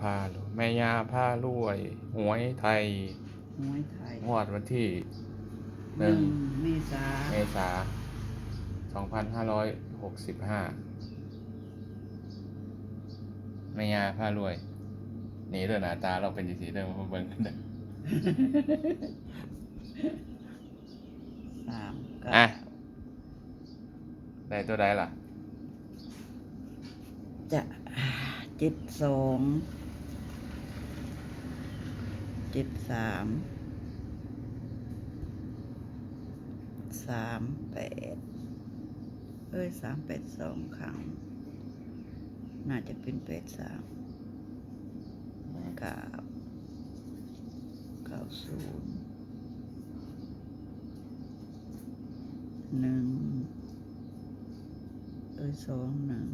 พาลุแม่ยาพารวยหวยไทยหวยไทยงวดวันที่หนึ่งเมษาเมษาสองพันห้าร้อยหกสิบห้าแม่ยาพารวยนี่เด้อหน้าตาเราเป็นสีเดิมมาเบิ่งกันเด้อสามเก้าอะได้ตัวใดล่ะ จะ เจ็ดสองเจ็ดสามสามแปดเอ้ยสามแปดสองครั้งน่าจะเป็นแปดสามเก้าเก้าศูนย์หนึ่งเอ้ยสองหนึ่ง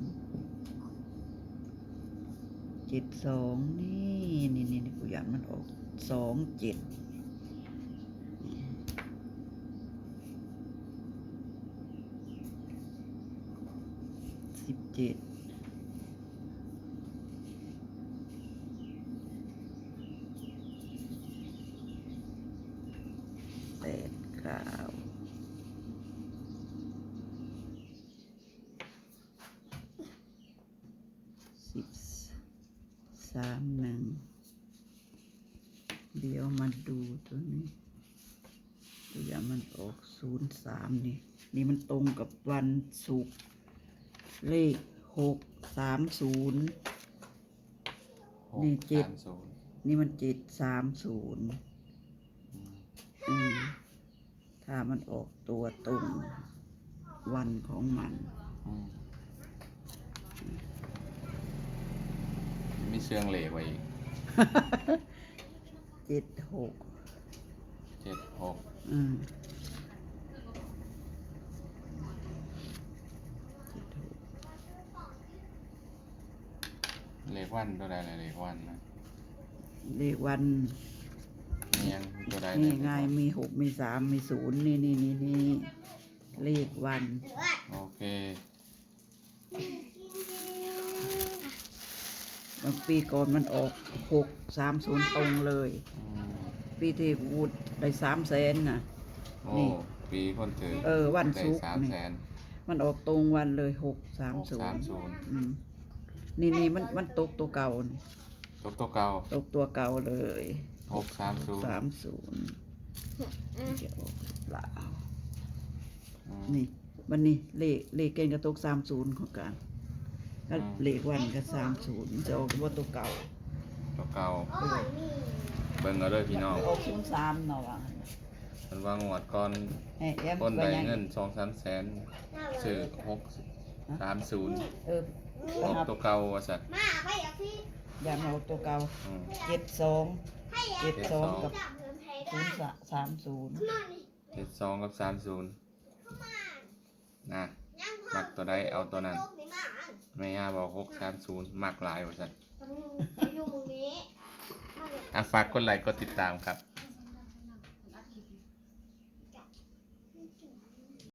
จ็ดสองนี่นี่นี่นี่กูอยากมันออกสองเจ็ดสิบเจ็ดแปดเก้าสิบ สามหนึ่งเดี๋ยวมาดูตัวนี้ตัวอย่างมันออกศูนย์สามนี่ นี่มันตรงกับวันศุกร์เลขหกสามศูนย์นี่เจ็ดหกสามศูนย์นี่มันเจ็ดสามศูนย์อืมถ้ามันออกตัวตรงวันของมัน อืมมี เชืองเหล็กไว้อีกเจ็ดหกเจ็ดหกอืมเจ็ดหกเหล็กวันตัวใดล่ะเหล็กวันนะเลขวันมียังตัวใดนี่เลขไงวันมีหกมีสามมีศูนย์นี่นี่นี่นี่เลขวัน โอเค บางปีก่อนมันออกหกสามศูนย์ตรงเลยอืมปีที่วูดได้สามแสนน่ะโอ้นี่ ปีคนถือเออวันได้ศุกร์ สามนี่แสนมันออกตรงวันเลยหกสามศูนสามย์ศูนย์อืมนี่นี่มันมันตกตัวเก่านี่ตกตัวเก่าตกตัวเก่าเลยหกสามศูนย์สามศูนย์จะออกหรือเปล่า อืมนี่วันนี้เลขเลขเกณฑ์กระตกสามศูนย์ของกัน ก็อืมเลขวันก็สามศูนย์จะออกว่าตัวเก่าตัวเก่าเออเบิ่งเอาเด้อพี่น้องออกศูนย์สามเนาะว่ะมันว่างวดก่อนไอ้แอมคนไปได้ยังเงินสองสามแสนซื้อหกสามศูนย์เออตกตัวเก่าว่าสัตว์มาไปอย่าพี่อย่ามาออกตัวเก่าอืมเจ็ดสองให้อย่าเจ็ดสองกับจับเงินไทยศูได้นย์สามศูนย์มานี่เจ็ดสองกับสามศูนย์นะยังมักตัวใดเอาตัวนั้น โลกนี่มาแม่ย่าบอกหกสามศูนย์มักหลายว่าสัตว์อยู่ตรงนี้มาเลยอะฝากกดไลค์กดติดตามครับ